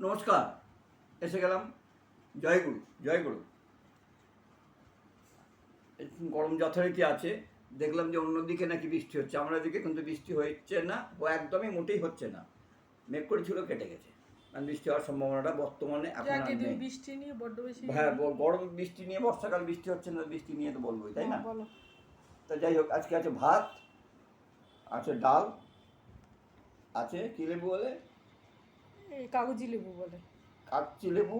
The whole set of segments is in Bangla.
নমস্কার এসে গেলাম জয়গুরু জয়গুরু। গরম যথারীতি আছে দেখলাম যে অন্যদিকে নাকি বৃষ্টি হচ্ছে আমরা দিকে কিন্তু বৃষ্টি হচ্ছে না ও একদমই মোটেই হচ্ছে না। মেঘ করেছিল কেটে গেছে। কারণ বৃষ্টি হওয়ার সম্ভাবনাটা বর্তমানে এখন আর নেই। বৃষ্টি নিয়ে বড্ড বেশি হ্যাঁ গরম বৃষ্টি নিয়ে বর্ষাকাল বৃষ্টি হচ্ছে না বৃষ্টি নিয়ে তো বলবোই তাই না? হ্যাঁ, তো যাই হোক আজকে আছে ভাত আছে ডাল আছে কি বলে? কাগজি লেবু বলে। কাকচি লেবু?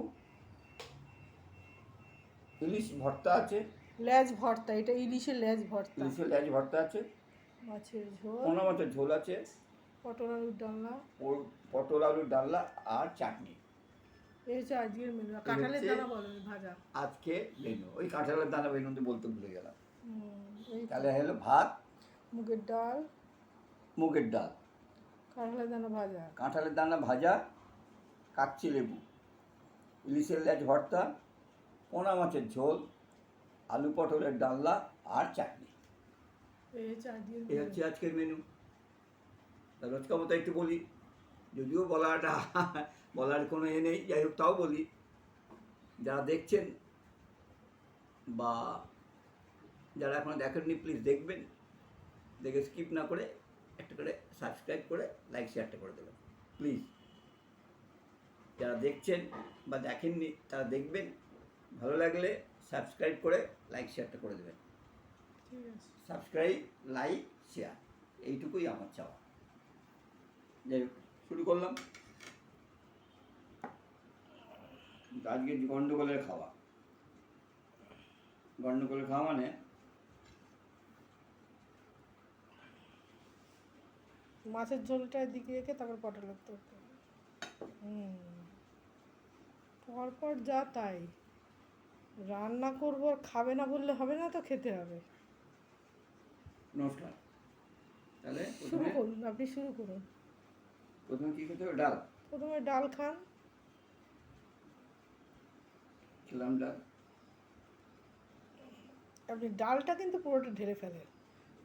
ইলিশ ভর্তা আছে? লেজ ভর্তা এটা ইলিশের লেজ ভর্তা। ইলিশের লেজ ভর্তা আছে? মাছের ঝোল। পোনা মাছের ঝোল আছে? পটল আলুর ডালনা। পটল আলুর ডাল্লা আর চাটনি। এই হচ্ছে আজকের মেনু কাঁঠালের দানা বলে ভাজা। আজকে মেনু ওই কাঁঠালের দানা বেনুতে বলতে ভুলে গেলাম। তাহলে হলো ভাত মুগের ডাল। মুগের ডাল। কাঁঠালের দানা ভাজা। কাঁঠালের দানা ভাজা কাকচি লেবু ইলিশের লেজ ভর্তা পোনা মাছের ঝোল আলু পটলের ডাল্লা আর চাটনি। এই হচ্ছে আজকের মেনু মেনু রোজকার মতো একটু বলি যদিও বলাটা বলার কোনো এ নেই যাই হোক তাও বলি। যারা দেখছেন বা যারা এখনও দেখেননি প্লিজ দেখবেন। দেখে স্কিপ না করে একটা করে সাবস্ক্রাইব করে লাইক শেয়ারটা করে দেবেন। প্লিজ যারা দেখছেন বা দেখেননি তারা দেখবেন। ভালো লাগলে সাবস্ক্রাইব করে লাইক শেয়ারটা করে দেবেন। ঠিক আছে। সাবস্ক্রাইব লাইক শেয়ার এইটুকুই আমার চাওয়া। যাই শুরু করলাম। আজকে গন্ডগোলের খাওয়া। গন্ডগোলের খাওয়া মানে? মাছের ঝোলটা এদিকে রেখে তারপর পটলের তরকারি। হুম। পরপর যা তাই। রান্না করব আর খাবে না বললে হবে না তো খেতে হবে। নমস্কার। তাহলে শুরু করুন আপনি শুরু করুন। প্রথমে কি খেতে হবে? ডাল। প্রথমে ডাল খান। খেলাম ডাল। আপনি ডালটা কিন্তু পুরোটা ঢেলে ফেলেন।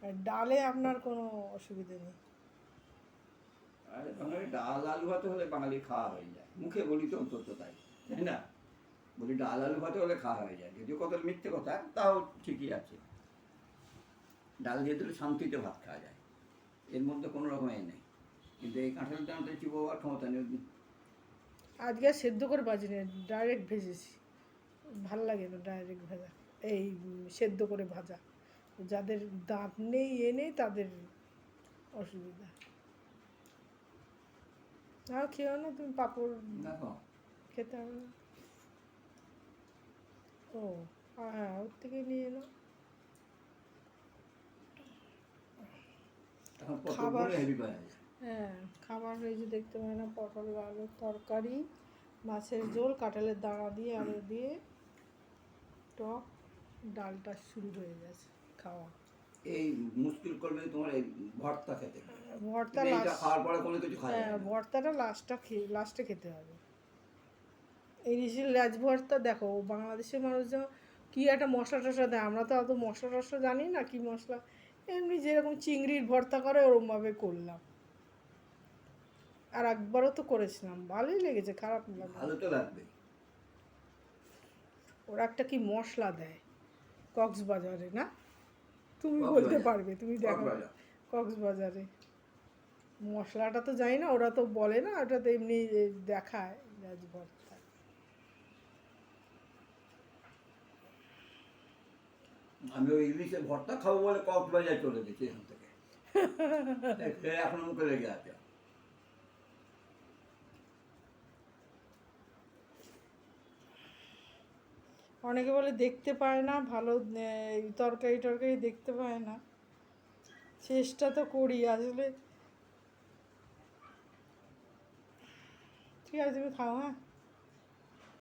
আর ডালে আপনার কোনো অসুবিধে নেই। আরে ডাল আলু ভাতে হলে বাঙালি খাওয়া হয়ে যায়। মুখে বলি তো অন্তত তাই। তাই না? বলি ডাল আলু ভাতে হলে খাওয়া হয়ে যায়। যদিও কত মিথ্যে কথা তাও ঠিকই আছে। ডাল দিয়ে দিলে শান্তিতে ভাত খাওয়া যায়। এর মধ্যে কোনো রকম এ নেই। কিন্তু এই কাঁঠাল দামটা চিবোবার ক্ষমতা নেই। আজকে সেদ্ধ করে বাজিনি ডাইরেক্ট ভেজেছি। ভালো লাগে না ডাইরেক্ট ভাজা। এই সেদ্ধ করে ভাজা। যাদের দাঁত নেই এ নেই তাদের অসুবিধা। না খেয়েও না তুমি পাঁপড়। দেখো খেতে হবে না ও হ্যাঁ ওর থেকে নিয়ে নাও খাবার- হ্যাঁ খাবার হয়েছে দেখতে পাই না পটল আলুর তরকারি মাছের ঝোল কাঁঠালের দাঁড়া দিয়ে আলু দিয়ে টক ডালটা শুরু হয়ে গেছে খাওয়া। এই মুশকিল করবে তোমার এই ভর্তা খেতে ভর্তা লাস্ট খাওয়ার পরে কোনো কিছু খাওয়া হ্যাঁ। ভর্তাটা লাস্টটা খেয়ে লাস্টে খেতে হবে। এই ইলিশের ল্যাজ ভর্তা দেখো বাংলাদেশের মানুষজন কি একটা মশলা টশলা দেয় আমরা তো অত মশলা টশলা জানি না কি মশলা। এমনি যেরকম চিংড়ির ভর্তা করে ওরমভাবে করলাম। আর একবারও তো করেছিলাম ভালোই লেগেছে খারাপ লাগে ভালো তো লাগবে। ওরা একটা কি মশলা দেয় কক্সবাজারে না? তুমি বলতে পারবে তুমি দেখো। কক্সবাজারে। মশলাটা তো জানি না ওরা তো বলে না ওটা তো এমনি দেখায় ল্যাজ ভর্তা আমি ওই ইলিশের ভর্তা খাব বলে কক্সবাজার চলে গেছি এখান থেকে। এখনও মুখে লেগে আছে। অনেকে বলে দেখতে পায় না ভালো তরকারি টরকারি দেখতে পায় না। চেষ্টা তো করি আসলে। ঠিক আছে তুমি খাও হ্যাঁ?